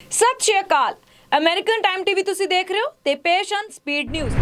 ਸਤਿ ਸ਼੍ਰੀ ਅਕਾਲ। ਅਮਰੀਕਨ ਟਾਈਮ ਟੀਵੀ ਤੁਸੀਂ ਦੇਖ ਰਹੇ ਹੋ ਤੇ ਪੇਸ਼ ਹਨ ਸਪੀਡ ਨਿਊਜ਼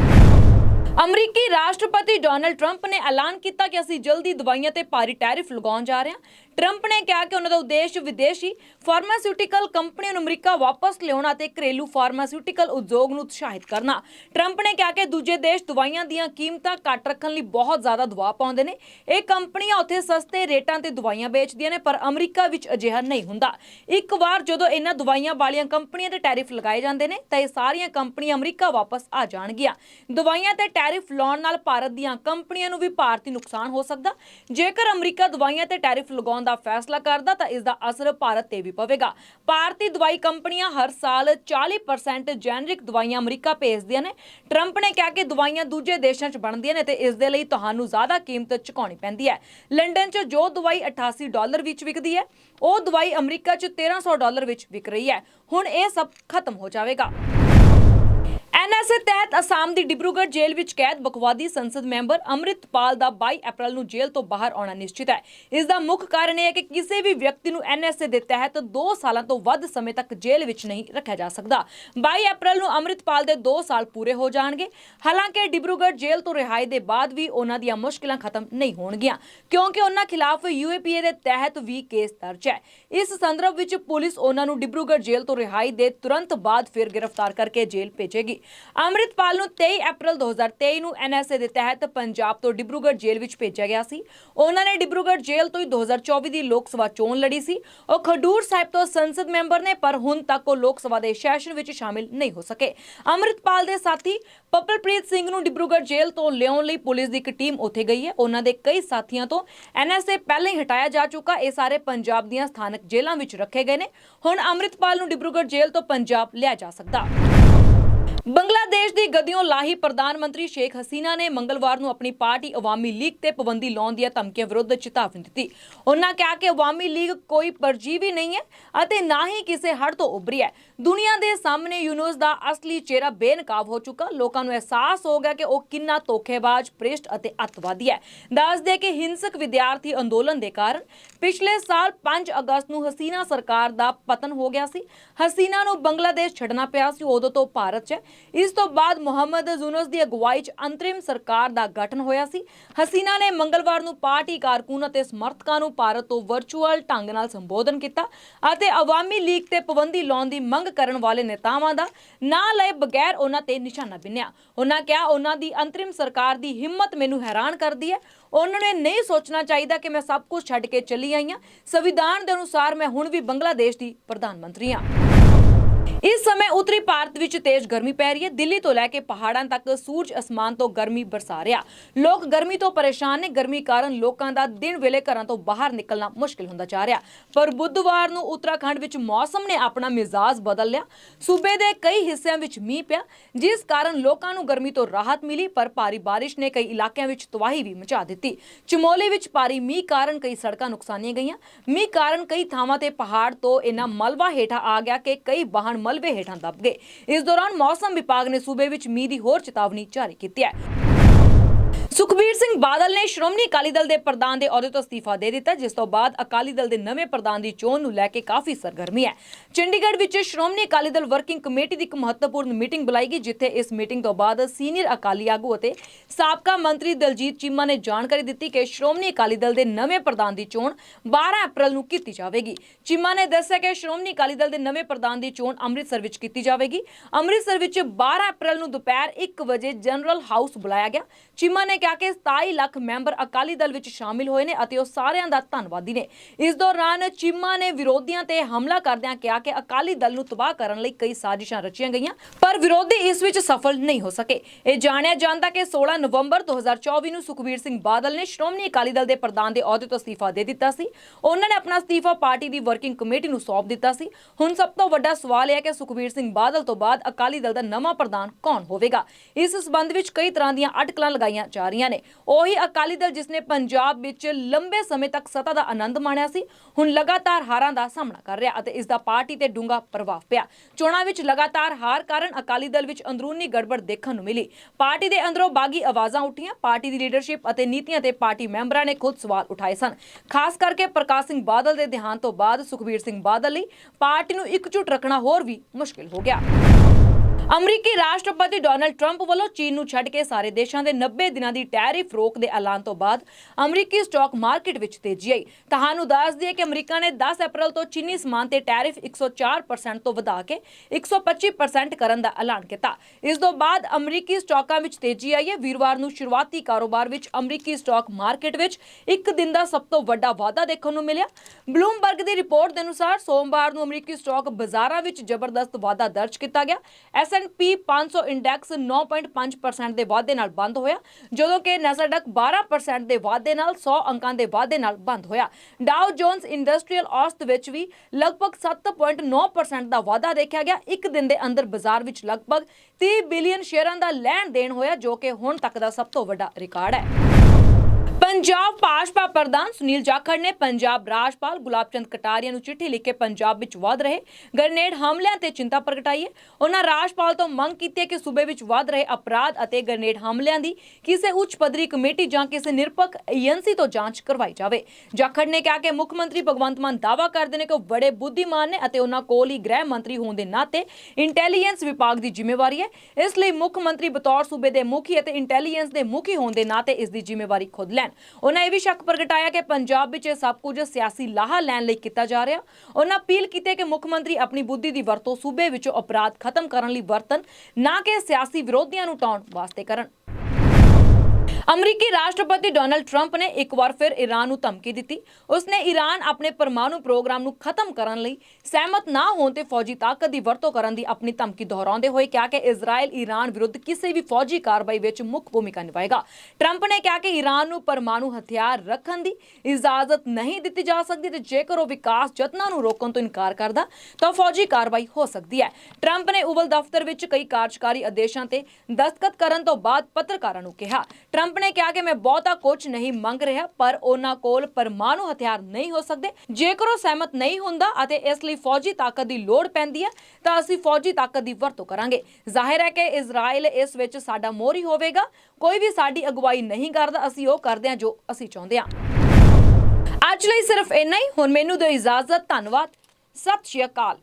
ਅਮਰੀਕੀ ਰਾਸ਼ਟਰਪਤੀ ਡੋਨਲਡ ਟਰੰਪ ਨੇ ਐਲਾਨ ਕੀਤਾ ਕਿ ਅਸੀਂ ਜਲਦੀ ਦਵਾਈਆਂ ਤੇ ਭਾਰੀ ਟੈਰਿਫ ਲਗਾਉਣ ਜਾ ਰਹੇ ਹਾਂ। ਟਰੰਪ ਨੇ ਕਿਹਾ ਕਿ ਉਹਨਾਂ ਦਾ ਉਦੇਸ਼ ਵਿਦੇਸ਼ੀ ਫਾਰਮਾਸਿਊਟੀਕਲ ਕੰਪਨੀਆਂ ਨੂੰ ਅਮਰੀਕਾ ਵਾਪਸ ਲਿਆਉਣਾ ਤੇ ਘਰੇਲੂ ਫਾਰਮਾਸਿਊਟੀਕਲ ਉਦਯੋਗ ਨੂੰ ਉਤਸ਼ਾਹਿਤ ਕਰਨਾ। ਟਰੰਪ ਨੇ ਕਿਹਾ ਕਿ ਦੂਜੇ ਦੇਸ਼ ਦਵਾਈਆਂ ਦੀਆਂ ਕੀਮਤਾਂ ਘੱਟ ਰੱਖਣ ਲਈ ਬਹੁਤ ਜ਼ਿਆਦਾ ਦਬਾਅ ਪਾਉਂਦੇ ਨੇ। ਇਹ ਕੰਪਨੀਆਂ ਉੱਥੇ ਸਸਤੇ ਰੇਟਾਂ ਤੇ ਦਵਾਈਆਂ ਵੇਚਦੀਆਂ ਨੇ, ਪਰ ਅਮਰੀਕਾ ਵਿੱਚ ਅਜਿਹਾ ਨਹੀਂ ਹੁੰਦਾ। ਇੱਕ ਵਾਰ ਜਦੋਂ ਇਹਨਾਂ ਦਵਾਈਆਂ ਵਾਲੀਆਂ ਕੰਪਨੀਆਂ ਤੇ ਟੈਰਿਫ ਲਗਾਏ ਜਾਂਦੇ ਨੇ, ਤਾਂ ਇਹ ਸਾਰੀਆਂ ਕੰਪਨੀਆਂ ਅਮਰੀਕਾ ਵਾਪਸ ਆ ਜਾਣਗੀਆਂ। ਦਵਾਈਆਂ ਤੇ ਟੈਰਿਫ ਲਾਉਣ ਨਾਲ ਭਾਰਤ ਦੀਆਂ ਕੰਪਨੀਆਂ ਨੂੰ ਵੀ ਭਾਰਤੀ ਨੁਕਸਾਨ ਹੋ ਸਕਦਾ। ਜੇਕਰ ਅਮਰੀਕਾ ਦਵਾਈਆਂ ਤੇ ਟੈਰਿਫ ਲਗਾਉਣ ਦਾ ਫੈਸਲਾ ਕਰਦਾ ਤਾਂ ਇਸ ਦਾ ਅਸਰ ਭਾਰਤ ਤੇ ਵੀ ਪਵੇਗਾ। ਭਾਰਤੀ ਦਵਾਈ ਕੰਪਨੀਆਂ ਹਰ ਸਾਲ 40% ਜੈਨਰਿਕ ਦਵਾਈਆਂ ਅਮਰੀਕਾ ਭੇਜਦੀਆਂ ਨੇ। ਟਰੰਪ ਨੇ ਕਿਹਾ ਕਿ ਦਵਾਈਆਂ ਦੂਜੇ ਦੇਸ਼ਾਂ 'ਚ ਬਣਦੀਆਂ ਨੇ ਤੇ ਇਸ ਦੇ ਲਈ ਤੁਹਾਨੂੰ ਜ਼ਿਆਦਾ ਕੀਮਤ ਚੁਕਾਉਣੀ ਪੈਂਦੀ ਹੈ। ਲੰਡਨ 'ਚ ਜੋ ਦਵਾਈ 88 ਡਾਲਰ ਵਿੱਚ ਵਿਕਦੀ ਹੈ, ਉਹ ਦਵਾਈ ਅਮਰੀਕਾ 'ਚ 1300 ਡਾਲਰ ਵਿੱਚ ਵਿਕ ਰਹੀ ਹੈ। ਹੁਣ ਇਹ ਸਭ ਖਤਮ ਹੋ ਜਾਵੇਗਾ। ਐਨਐਸਏ ਤਹਿਤ ਅਸਾਮ ਦੀ ਡਿਬਰੂਗੜ੍ਹ ਜੇਲ੍ਹ ਵਿੱਚ ਕੈਦ ਬਕਵਾਦੀ ਸੰਸਦ ਮੈਂਬਰ ਅੰਮ੍ਰਿਤਪਾਲ ਦਾ 22 ਅਪ੍ਰੈਲ ਨੂੰ ਜੇਲ੍ਹ ਤੋਂ ਬਾਹਰ ਆਉਣਾ ਨਿਸ਼ਚਿਤ ਹੈ। ਇਸ ਦਾ ਮੁੱਖ ਕਾਰਨ ਇਹ ਹੈ ਕਿ ਕਿਸੇ ਵੀ ਵਿਅਕਤੀ ਨੂੰ ਐਨਐਸਏ ਦੇ ਤਹਿਤ 2 ਸਾਲਾਂ ਤੋਂ ਵੱਧ ਸਮੇਂ ਤੱਕ ਜੇਲ੍ਹ ਵਿੱਚ ਨਹੀਂ ਰੱਖਿਆ ਜਾ ਸਕਦਾ। 22 ਅਪ੍ਰੈਲ ਨੂੰ ਅੰਮ੍ਰਿਤਪਾਲ ਦੇ 2 ਸਾਲ ਪੂਰੇ ਹੋ ਜਾਣਗੇ। ਹਾਲਾਂਕਿ ਡਿਬਰੂਗੜ੍ਹ ਜੇਲ੍ਹ ਤੋਂ ਰਿਹਾਈ ਦੇ ਬਾਅਦ ਵੀ ਉਹਨਾਂ ਦੀਆਂ ਮੁਸ਼ਕਲਾਂ ਖਤਮ ਨਹੀਂ ਹੋਣਗੀਆਂ, ਕਿਉਂਕਿ ਉਹਨਾਂ ਖਿਲਾਫ ਯੂਏਪੀਏ ਦੇ ਤਹਿਤ ਵੀ ਕੇਸ ਦਰਜ ਹੈ। ਇਸ ਸੰਦਰਭ ਵਿੱਚ ਪੁਲਿਸ ਉਹਨਾਂ ਨੂੰ ਡਿਬਰੂਗੜ੍ਹ ਜੇਲ੍ਹ ਤੋਂ ਰਿਹਾਈ ਦੇ ਤੁਰੰਤ ਬਾਅਦ ਫਿਰ ਗ੍ਰਿਫਤਾਰ ਕਰਕੇ ਜੇਲ੍ਹ ਭੇਜੇਗੀ। ਅੰਮ੍ਰਿਤਪਾਲ ਨੂੰ 23 ਅਪ੍ਰੈਲ 2023 ਨੂੰ ਐਨਐਸਏ ਦੇ ਤਹਿਤ ਪੰਜਾਬ ਤੋਂ ਡਿਬਰੂਗੜ੍ਹ ਜੇਲ੍ਹ ਵਿੱਚ ਭੇਜਿਆ ਗਿਆ ਸੀ। ਉਹਨਾਂ ਨੇ ਡਿਬਰੂਗੜ੍ਹ ਜੇਲ੍ਹ ਤੋਂ ਹੀ 2024 ਦੀ ਲੋਕ ਸਭਾ ਚੋਣ ਲੜੀ ਸੀ। ਉਹ ਖਡੂਰ ਸਾਹਿਬ ਤੋਂ ਸੰਸਦ ਮੈਂਬਰ ਨੇ, ਪਰ ਹੁਣ ਤੱਕ ਉਹ ਲੋਕ ਸਭਾ ਦੇ ਸੈਸ਼ਨ ਵਿੱਚ ਸ਼ਾਮਿਲ ਨਹੀਂ ਹੋ ਸਕੇ। ਅੰਮ੍ਰਿਤਪਾਲ ਦੇ ਸਾਥੀ ਪਪਲਪ੍ਰੀਤ ਸਿੰਘ ਨੂੰ ਡਿਬਰੂਗੜ੍ਹ ਜੇਲ੍ਹ ਤੋਂ ਲਿਆਉਣ ਲਈ ਪੁਲਿਸ ਦੀ ਇੱਕ ਟੀਮ ਉੱਥੇ ਗਈ ਹੈ। ਉਹਨਾਂ ਦੇ ਕਈ ਸਾਥੀਆਂ ਤੋਂ ਐਨਐਸਏ ਪਹਿਲਾਂ ਹੀ ਹਟਾਇਆ ਜਾ ਚੁੱਕਾ। ਇਹ ਸਾਰੇ ਪੰਜਾਬ ਦੀਆਂ ਸਥਾਨਕ ਜੇਲ੍ਹਾਂ ਵਿੱਚ ਰੱਖੇ ਗਏ ਨੇ। ਹੁਣ ਅੰਮ੍ਰਿਤਪਾਲ ਨੂੰ ਡਿਬਰੂਗੜ੍ਹ ਜੇਲ੍ਹ ਤੋਂ ਪੰਜਾਬ ਲਿਆ ਜਾ ਸਕਦਾ। ਬੰਗਲਾਦੇਸ਼ ਦੀ ਗਦੀਓਂ ਲਾਹੀ ਪ੍ਰਧਾਨ ਮੰਤਰੀ ਸ਼ੇਖ ਹਸੀਨਾ ਨੇ ਮੰਗਲਵਾਰ ਨੂੰ ਆਪਣੀ ਪਾਰਟੀ ਅਵਾਮੀ ਲੀਗ ਤੇ ਪਾਬੰਦੀ ਲਾਉਣ ਦੀਆਂ ਧਮਕੀਆਂ ਵਿਰੁੱਧ ਚੇਤਾਵਨੀ ਦਿੱਤੀ। ਉਹਨਾਂ ਕਿਹਾ ਕਿ ਅਵਾਮੀ ਲੀਗ ਕੋਈ ਪਰਜੀਵੀ ਨਹੀਂ ਹੈ ਅਤੇ ਨਾ ਹੀ ਕਿਸੇ ਹੜ ਤੋਂ ਉਭਰੀ ਹੈ। ਦੁਨੀਆ ਦੇ ਸਾਹਮਣੇ ਯੂਨੂਸ ਦਾ ਅਸਲੀ ਚਿਹਰਾ ਬੇਨਕਾਬ ਹੋ ਚੁੱਕਾ। ਲੋਕਾਂ ਨੂੰ ਅਹਿਸਾਸ ਹੋ ਗਿਆ ਕਿ ਉਹ ਕਿੰਨਾ ਧੋਖੇਬਾਜ਼, ਭ੍ਰਿਸ਼ਟ ਅਤੇ ਅੱਤਵਾਦੀ ਹੈ। ਦੱਸ ਦੇ ਕਿ ਹਿੰਸਕ ਵਿਦਿਆਰਥੀ ਅੰਦੋਲਨ ਦੇ ਕਾਰਨ ਪਿਛਲੇ ਸਾਲ 5 ਅਗਸਤ ਨੂੰ ਹਸੀਨਾ ਸਰਕਾਰ ਦਾ ਪਤਨ ਹੋ ਗਿਆ ਸੀ। ਹਸੀਨਾ ਨੂੰ ਬੰਗਲਾਦੇਸ਼ ਛੱਡਣਾ ਪਿਆ ਸੀ। ਉਦੋਂ ਤੋਂ ਭਾਰਤ 'ਚ ਇਸ ਤੋਂ ਬਾਅਦ ਮੁਹੰਮਦ ਯੂਨਸ ਦੀ ਅਗਵਾਈ 'ਚ ਅੰਤਰਿਮ ਸਰਕਾਰ ਦਾ ਗਠਨ ਹੋਇਆ ਸੀ। ਹਸੀਨਾ ਨੇ ਮੰਗਲਵਾਰ ਨੂੰ ਪਾਰਟੀ ਕਾਰਕੁਨ ਅਤੇ ਸਮਰਥਕਾਂ ਨੂੰ ਭਾਰਤ ਤੋਂ ਵਰਚੁਅਲ ਢੰਗ ਨਾਲ ਸੰਬੋਧਨ ਕੀਤਾ ਅਤੇ ਅਵਾਮੀ ਲੀਗ ਤੇ ਪਾਬੰਦੀ ਲਾਉਣ ਦੀ ਮੰਗ ਕਰਨ ਵਾਲੇ ਨੇਤਾਵਾਂ ਦਾ ਨਾਂ ਲਏ ਬਗੈਰ ਉਹਨਾਂ ਤੇ ਨਿਸ਼ਾਨਾ ਬਿੰਨਿਆ। ਉਹਨਾਂ ਕਿਹਾ, ਉਹਨਾਂ ਦੀ ਅੰਤਰਿਮ ਸਰਕਾਰ ਦੀ ਹਿੰਮਤ ਮੈਨੂੰ ਹੈਰਾਨ ਕਰਦੀ ਹੈ। ਉਹਨਾਂ ਨੇ ਨਹੀਂ ਸੋਚਣਾ ਚਾਹੀਦਾ ਕਿ ਮੈਂ ਸਭ ਕੁਝ ਛੱਡ ਕੇ ਚਲੀ ਆਈ ਹਾਂ। ਸੰਵਿਧਾਨ ਦੇ ਅਨੁਸਾਰ ਮੈਂ ਹੁਣ ਵੀ ਬੰਗਲਾਦੇਸ਼ ਦੀ ਪ੍ਰਧਾਨ ਮੰਤਰੀ ਹਾਂ। ਇਸ ਸਮੇਂ ਉੱਤਰੀ ਭਾਰਤ ਵਿੱਚ ਤੇਜ਼ ਗਰਮੀ ਪੈ ਰਹੀ ਹੈ। ਦਿੱਲੀ ਤੋਂ ਲੈ ਕੇ ਪਹਾੜਾਂ ਤੱਕ ਸੂਰਜ ਅਸਮਾਨ ਤੋਂ ਗਰਮੀ ਬਰਸਾ ਰਿਹਾ। ਲੋਕ ਗਰਮੀ ਤੋਂ ਪਰੇਸ਼ਾਨ ਨੇ। ਗਰਮੀ ਕਾਰਨ ਲੋਕਾਂ ਦਾ ਦਿਨ ਵੇਲੇ ਘਰਾਂ ਤੋਂ ਬਾਹਰ ਨਿਕਲਣਾ ਮੁਸ਼ਕਿਲ ਹੁੰਦਾ ਜਾ ਰਿਹਾ। ਪਰ ਬੁੱਧਵਾਰ ਨੂੰ ਉੱਤਰਾਖੰਡ ਵਿੱਚ ਮੌਸਮ ਨੇ ਆਪਣਾ ਮਿਜ਼ਾਜ ਬਦਲ ਲਿਆ। ਸੂਬੇ ਦੇ ਕਈ ਹਿੱਸਿਆਂ ਵਿੱਚ ਮੀਂਹ ਪਿਆ, ਜਿਸ ਕਾਰਨ ਲੋਕਾਂ ਨੂੰ ਗਰਮੀ ਤੋਂ ਰਾਹਤ ਮਿਲੀ, ਪਰ ਭਾਰੀ ਬਾਰਿਸ਼ ਨੇ ਕਈ ਇਲਾਕਿਆਂ ਵਿੱਚ ਤਬਾਹੀ ਵੀ ਮਚਾ ਦਿੱਤੀ। ਚਮੋਲੀ ਵਿੱਚ ਭਾਰੀ ਮੀਂਹ ਕਾਰਨ ਕਈ ਸੜਕਾਂ ਨੁਕਸਾਨੀਆਂ ਗਈਆਂ। ਮੀਂਹ ਕਾਰਨ ਕਈ ਥਾਵਾਂ ਤੇ ਪਹਾੜ ਤੋਂ ਇੰਨਾ ਮਲਬਾ ਹੇਠਾਂ ਆ ਗਿਆ ਕਿ ਕਈ ਵਾਹਨ ਮਲ ਮਲਬੇ ਹੇਠਾਂ ਦੱਬ ਗਏ। ਇਸ ਦੌਰਾਨ ਮੌਸਮ ਵਿਭਾਗ ਨੇ ਸੂਬੇ ਵਿੱਚ ਮੀਂਹ ਦੀ ਹੋਰ ਚੇਤਾਵਨੀ ਜਾਰੀ ਕੀਤੀ ਹੈ। ਸੁਖਬੀਰ ਸਿੰਘ ਬਾਦਲ ਨੇ ਸ਼੍ਰੋਮਣੀ ਅਕਾਲੀ ਦਲ ਦੇ ਪ੍ਰਧਾਨ ਦੇ ਅਹੁਦੇ ਤੋਂ ਅਸਤੀਫਾ ਦੇ ਦਿੱਤਾ, ਜਿਸ ਤੋਂ ਬਾਅਦ ਅਕਾਲੀ ਦਲ ਦੇ ਨਵੇਂ ਪ੍ਰਧਾਨ ਦੀ ਚੋਣ ਨੂੰ ਲੈ ਕੇ ਕਾਫੀ ਸਰਗਰਮੀ ਹੈ। ਚੰਡੀਗੜ੍ਹ ਵਿੱਚ ਸ਼੍ਰੋਮਣੀ ਅਕਾਲੀ ਦਲ ਵਰਕਿੰਗ ਕਮੇਟੀ ਦੀ ਇੱਕ ਮਹੱਤਵਪੂਰਨ ਮੀਟਿੰਗ ਬੁਲਾਈ ਗਈ, ਜਿੱਥੇ ਇਸ ਮੀਟਿੰਗ ਤੋਂ ਬਾਅਦ ਸੀਨੀਅਰ ਅਕਾਲੀ ਆਗੂ ਅਤੇ ਸਾਬਕਾ ਮੰਤਰੀ ਦਲਜੀਤ ਚੀਮਾ ਨੇ ਜਾਣਕਾਰੀ ਦਿੱਤੀ ਕਿ ਸ਼੍ਰੋਮਣੀ ਅਕਾਲੀ ਦਲ ਦੇ ਨਵੇਂ ਪ੍ਰਧਾਨ ਦੀ ਚੋਣ 12 ਅਪ੍ਰੈਲ ਨੂੰ ਕੀਤੀ ਜਾਵੇਗੀ। ਚੀਮਾ ਨੇ ਦੱਸਿਆ ਕਿ ਸ਼੍ਰੋਮਣੀ ਅਕਾਲੀ ਦਲ ਦੇ ਨਵੇਂ ਪ੍ਰਧਾਨ ਦੀ ਚੋਣ ਅੰਮ੍ਰਿਤਸਰ ਵਿੱਚ ਕੀਤੀ ਜਾਵੇਗੀ। ਅੰਮ੍ਰਿਤਸਰ ਵਿੱਚ 12 ਅਪ੍ਰੈਲ ਨੂੰ ਦੁਪਹਿਰ 1 ਵਜੇ ਜਨਰਲ ਹਾਊਸ ਬੁਲਾਇਆ ਗਿਆ। ਚੀਮਾ ਨੇ ਕਿਹਾ ਕਿ 27 ਲੱਖ ਮੈਂਬਰ ਅਕਾਲੀ ਦਲ ਵਿੱਚ ਸ਼ਾਮਿਲ ਹੋਏ ਨੇ ਅਤੇ ਉਹ ਸਾਰਿਆਂ ਦਾ ਧੰਨਵਾਦੀ ਨੇ। ਇਸ ਦੌਰਾਨ ਚੀਮਾ ਨੇ ਵਿਰੋਧੀਆਂ ਤੇ ਹਮਲਾ ਕਰਦਿਆਂ ਕਿਹਾ ਕਿ ਅਕਾਲੀ ਦਲ ਨੂੰ ਤਬਾਹ ਕਰਨ ਲਈ ਕਈ ਸਾਜ਼ਿਸ਼ਾਂ ਰਚੀਆਂ ਗਈਆਂ, ਪਰ ਵਿਰੋਧੀ ਇਸ ਵਿੱਚ ਸਫਲ ਨਹੀਂ ਹੋ ਸਕੇ। ਇਹ ਜਾਣਿਆ ਜਾਂਦਾ ਕਿ 16 ਨਵੰਬਰ 2024 ਨੂੰ ਸੁਖਬੀਰ ਸਿੰਘ ਬਾਦਲ ਨੇ ਸ਼੍ਰੋਮਣੀ ਅਕਾਲੀ ਦਲ ਦੇ ਪ੍ਰਧਾਨ ਦੇ ਅਹੁਦੇ ਤੋਂ ਅਸਤੀਫਾ ਦੇ ਦਿੱਤਾ ਸੀ। ਉਹਨਾਂ ਨੇ ਆਪਣਾ ਅਸਤੀਫਾ ਪਾਰਟੀ ਦੀ ਵਰਕਿੰਗ ਕਮੇਟੀ ਨੂੰ ਸੌਂਪ ਦਿੱਤਾ ਸੀ। ਹੁਣ ਸਭ ਤੋਂ ਵੱਡਾ ਸਵਾਲ ਇਹ ਹੈ ਕਿ ਸੁਖਬੀਰ ਸਿੰਘ ਬਾਦਲ ਤੋਂ ਬਾਅਦ ਅਕਾਲੀ ਦਲ ਦਾ ਨਵਾਂ ਪ੍ਰਧਾਨ ਕੌਣ ਹੋਵੇਗਾ? ਇਸ ਸਬੰਧ ਵਿੱਚ ਕਈ ਤਰ੍ਹਾਂ ਦੀਆਂ ਅਟਕਲਾਂ ਲਗਾਈਆਂ ਜਾ ਰਹੀਆਂ ਨੇ। ਉਹੀ ਅਕਾਲੀ ਦਲ ਜਿਸ ਨੇ ਪੰਜਾਬ ਵਿੱਚ ਲੰਬੇ ਸਮੇਂ ਤੱਕ ਸੱਤਾ ਦਾ ਆਨੰਦ ਮਾਣਿਆ ਸੀ, ਹੁਣ ਲਗਾਤਾਰ ਹਾਰਾਂ ਦਾ ਸਾਹਮਣਾ ਕਰ ਰਿਹਾ ਅਤੇ ਇਸ ਦਾ ਪਾਰਟੀ ਤੇ ਡੂੰਘਾ ਪ੍ਰਭਾਵ ਪਿਆ। ਚੋਣਾਂ ਵਿੱਚ ਲਗਾਤਾਰ ਹਾਰ ਕਾਰਨ ਅਕਾਲੀ ਦਲ ਵਿੱਚ ਅੰਦਰੂਨੀ ਗੜਬੜ ਦੇਖਣ ਨੂੰ ਮਿਲੀ। ਪਾਰਟੀ ਦੇ ਅੰਦਰੋਂ ਬਾਗੀ ਆਵਾਜ਼ਾਂ ਉੱਠੀਆਂ, ਪਾਰਟੀ ਦੀ ਲੀਡਰਸ਼ਿਪ ਅਤੇ ਨੀਤੀਆਂ ਤੇ ਪਾਰਟੀ ਮੈਂਬਰਾਂ ਨੇ ਖੁਦ ਸਵਾਲ ਉਠਾਏ ਸਨ। ਖਾਸ ਕਰਕੇ ਪ੍ਰਕਾਸ਼ ਸਿੰਘ ਬਾਦਲ ਦੇ ਦੇਹਾਂਤ ਤੋਂ ਬਾਅਦ ਸੁਖਬੀਰ ਸਿੰਘ ਬਾਦਲ ਲਈ ਪਾਰਟੀ ਨੂੰ ਇਕਜੁੱਟ ਰੱਖਣਾ ਹੋਰ ਵੀ ਮੁਸ਼ਕਿਲ ਹੋ ਗਿਆ। ਅਮਰੀਕੀ ਰਾਸ਼ਟਰਪਤੀ ਡੋਨਲਡ ਟਰੰਪ ਵੱਲੋਂ ਚੀਨ ਨੂੰ ਛੱਡ ਕੇ ਸਾਰੇ ਦੇਸ਼ਾਂ ਦੇ 90 ਦਿਨਾਂ ਦੀ ਟੈਰਿਫ ਰੋਕ ਦੇ ਐਲਾਨ ਤੋਂ ਬਾਅਦ ਅਮਰੀਕੀ ਸਟਾਕ ਮਾਰਕੀਟ ਵਿੱਚ ਤੇਜ਼ੀ ਆਈ। ਤੁਹਾਨੂੰ ਦੱਸ ਦਈਏ ਕਿ ਅਮਰੀਕਾ ਨੇ 10 ਅਪ੍ਰੈਲ ਤੋਂ ਚੀਨੀ ਸਮਾਨ ਤੇ ਟੈਰਿਫ 104% ਤੋਂ ਵਧਾ ਕੇ 125% ਕਰਨ ਦਾ ਐਲਾਨ ਕੀਤਾ। ਇਸ ਤੋਂ ਬਾਅਦ ਅਮਰੀਕੀ ਸਟਾਕਾਂ ਵਿੱਚ ਤੇਜ਼ੀ ਆਈ ਹੈ। ਵੀਰਵਾਰ ਨੂੰ ਸ਼ੁਰੂਆਤੀ ਕਾਰੋਬਾਰ ਵਿੱਚ ਅਮਰੀਕੀ ਸਟਾਕ ਮਾਰਕੀਟ ਵਿੱਚ ਇੱਕ ਦਿਨ ਦਾ ਸਭ ਤੋਂ ਵੱਡਾ ਵਾਧਾ ਦੇਖਣ ਨੂੰ ਮਿਲਿਆ। ਬਲੂਮਬਰਗ ਦੀ ਰਿਪੋਰਟ ਦੇ ਅਨੁਸਾਰ ਸੋਮਵਾਰ ਨੂੰ ਅਮਰੀਕੀ ਸਟਾਕ ਬਾਜ਼ਾਰਾਂ ਵਿੱਚ ਜ਼ਬਰਦਸਤ ਵਾਧਾ ਦਰਜ ਕੀਤਾ ਗਿਆ। S&P 500 ਇੰਡੈਕਸ 9.5% ਦੇ ਵਾਧੇ ਨਾਲ ਬੰਦ ਹੋਇਆ, ਜਦੋਂ ਕਿ ਨੈਸਡੈਕ 12% ਦੇ ਵਾਧੇ ਨਾਲ 100 ਅੰਕਾਂ ਦੇ ਵਾਧੇ ਨਾਲ ਬੰਦ ਹੋਇਆ। ਡਾਓ ਜੋਨਸ ਇੰਡਸਟਰੀਅਲ ਔਸਤ ਵਿੱਚ ਵੀ ਲਗਭਗ 7.9% ਦਾ ਵਾਧਾ ਦੇਖਿਆ ਗਿਆ। ਇੱਕ ਦਿਨ ਦੇ ਅੰਦਰ ਬਾਜ਼ਾਰ ਵਿੱਚ ਲਗਭਗ 30 ਬਿਲੀਅਨ ਸ਼ੇਅਰਾਂ ਦਾ ਲੈਣ ਦੇਣ ਹੋਇਆ, ਜੋ ਕਿ ਹੁਣ ਤੱਕ ਦਾ ਸਭ ਤੋਂ ਵੱਡਾ ਰਿਕਾਰਡ ਹੈ। ਪੰਜਾਬ ਭਾਜਪਾ ਪ੍ਰਧਾਨ ਸੁਨੀਲ ਜਾਖੜ ਨੇ ਪੰਜਾਬ ਰਾਜਪਾਲ ਗੁਲਾਬ ਚੰਦ ਕਟਾਰੀਆ ਨੂੰ ਚਿੱਠੀ ਲਿਖ ਕੇ ਪੰਜਾਬ ਵਿੱਚ ਵੱਧ ਰਹੇ ਗ੍ਰਨੇਡ ਹਮਲਿਆਂ ਤੇ ਚਿੰਤਾ ਪ੍ਰਗਟਾਈ ਹੈ। ਉਹਨਾਂ ਰਾਜਪਾਲ ਤੋਂ ਮੰਗ ਕੀਤੀ ਹੈ ਕਿ ਸੂਬੇ ਵਿੱਚ ਵੱਧ ਰਹੇ ਅਪਰਾਧ ਅਤੇ ਗ੍ਰਨੇਡ ਹਮਲਿਆਂ ਦੀ ਕਿਸੇ ਉੱਚ ਪੱਧਰੀ ਕਮੇਟੀ ਜਾਂ ਕਿਸੇ ਨਿਰਪੱਖ ਏਜੰਸੀ ਤੋਂ ਜਾਂਚ ਕਰਵਾਈ ਜਾਵੇ। ਜਾਖੜ ਨੇ ਕਿਹਾ ਕਿ ਮੁੱਖ ਮੰਤਰੀ ਭਗਵੰਤ ਮਾਨ ਦਾਅਵਾ ਕਰਦੇ ਨੇ ਕਿ ਉਹ ਬੜੇ ਬੁੱਧੀਮਾਨ ਨੇ ਅਤੇ ਉਹਨਾਂ ਕੋਲ ਹੀ ਗ੍ਰਹਿ ਮੰਤਰੀ ਹੋਣ ਦੇ ਨਾਤੇ ਇੰਟੈਲੀਜੈਂਸ ਵਿਭਾਗ ਦੀ ਜ਼ਿੰਮੇਵਾਰੀ ਹੈ। ਇਸ ਲਈ ਮੁੱਖ ਮੰਤਰੀ ਬਤੌਰ ਸੂਬੇ ਦੇ ਮੁਖੀ ਅਤੇ ਇੰਟੈਲੀਜੈਂਸ ਦੇ ਮੁਖੀ ਹੋਣ ਦੇ ਨਾਤੇ ਇਸ ਦੀ ਜ਼ਿੰਮੇਵਾਰੀ ਖੁਦ ਲੈਣ। ਉਹਨਾਂ ਇਹ ਵੀ ਸ਼ੱਕ ਪ੍ਰਗਟਾਇਆ ਕਿ ਪੰਜਾਬ ਵਿੱਚ ਇਹ ਸਭ ਕੁਝ ਸਿਆਸੀ ਲਾਹਾ ਲੈਣ ਲਈ ਕੀਤਾ ਜਾ ਰਿਹਾ। ਉਹਨਾਂ ਅਪੀਲ ਕੀਤੀ ਕਿ ਮੁੱਖ ਮੰਤਰੀ ਆਪਣੀ ਬੁੱਧੀ ਦੀ ਵਰਤੋਂ ਸੂਬੇ ਵਿੱਚੋਂ ਅਪਰਾਧ ਖਤਮ ਕਰਨ ਲਈ ਵਰਤਣ ਨਾ ਕਿ ਸਿਆਸੀ ਵਿਰੋਧੀਆਂ ਨੂੰ ਟਾਉਣ ਵਾਸਤੇ ਕਰਨ। ਅਮਰੀਕੀ ਰਾਸ਼ਟਰਪਤੀ ਡੋਨਲਡ ਟਰੰਪ ਨੇ ਇੱਕ ਵਾਰ ਫਿਰ ਈਰਾਨ ਨੂੰ ਧਮਕੀ ਦਿੱਤੀ। ਉਸਨੇ ਈਰਾਨ ਆਪਣੇ ਪਰਮਾਣੂ ਪ੍ਰੋਗਰਾਮ ਨੂੰ ਖਤਮ ਕਰਨ ਲਈ ਸਹਿਮਤ ਨਾ ਹੋਣ ਤੇ ਫੌਜੀ ਤਾਕਤ ਦੀ ਵਰਤੋਂ ਕਰਨ ਦੀ ਆਪਣੀ ਧਮਕੀ ਦੁਹਰਾਉਂਦੇ ਹੋਏ ਕਿਹਾ ਕਿ ਇਜ਼ਰਾਈਲ ਈਰਾਨ ਵਿਰੁੱਧ ਕਿਸੇ ਵੀ ਫੌਜੀ ਕਾਰਵਾਈ ਵਿੱਚ ਮੁੱਖ ਭੂਮਿਕਾ ਨਿਭਾਏਗਾ। ਟਰੰਪ ਨੇ ਕਿਹਾ ਕਿ ਈਰਾਨ ਨੂੰ ਪਰਮਾਣੂ ਹਥਿਆਰ ਰੱਖਣ ਦੀ ਇਜਾਜ਼ਤ ਨਹੀਂ ਦਿੱਤੀ ਜਾ ਸਕਦੀ ਤੇ ਜੇਕਰ ਉਹ ਵਿਕਾਸ ਯਤਨਾਂ ਨੂੰ ਰੋਕਣ ਤੋਂ ਇਨਕਾਰ ਕਰਦਾ, ਤਾਂ ਫੌਜੀ ਕਾਰਵਾਈ ਹੋ ਸਕਦੀ ਹੈ। ਟਰੰਪ ਨੇ ਓਵਲ ਦਫ਼ਤਰ ਵਿੱਚ ਕਈ ਕਾਰਜਕਾਰੀ ਆਦੇਸ਼ਾਂ ਤੇ ਦਸਤਖਤ ਕਰਨ ਤੋਂ ਬਾਅਦ ਪੱਤਰਕਾਰਾਂ ਨੂੰ ਕਿਹਾ। ਟਰੰਪ ਨੇ ਕਿਹਾ ਕਿ ਮੈਂ ਬਹੁਤਾ ਕੁਝ ਨਹੀਂ ਮੰਗ ਰਿਹਾ, ਪਰ ਉਹਨਾਂ ਕੋਲ ਪਰਮਾਣੂ ਹਥਿਆਰ ਨਹੀਂ ਹੋ ਸਕਦੇ। ਜੇਕਰ ਉਹ ਸਹਿਮਤ ਨਹੀਂ ਹੁੰਦਾ ਅਤੇ ਇਸ ਲਈ ਫੌਜੀ ਤਾਕਤ ਦੀ ਲੋੜ ਪੈਂਦੀ ਹੈ, ਤਾਂ ਅਸੀਂ ਫੌਜੀ ਤਾਕਤ ਦੀ ਵਰਤੋਂ ਕਰਾਂਗੇ। ਜ਼ਾਹਿਰ ਹੈ ਕਿ ਇਜ਼ਰਾਈਲ ਇਸ ਵਿੱਚ ਸਾਡਾ ਮੋਹਰੀ ਹੋਵੇਗਾ। ਕੋਈ ਵੀ ਸਾਡੀ ਅਗਵਾਈ ਨਹੀਂ ਕਰਦਾ, ਅਸੀਂ ਉਹ ਕਰਦੇ ਹਾਂ ਜੋ ਅਸੀਂ ਚਾਹੁੰਦੇ ਹਾਂ। ਅੱਜ ਲਈ ਸਿਰਫ ਇੰਨਾ ਹੀ। ਹੁਣ ਮੈਨੂੰ ਦਿਓ ਇਜਾਜ਼ਤ। ਧੰਨਵਾਦ। ਸਤਿ ਸ਼੍ਰੀ ਅਕਾਲ।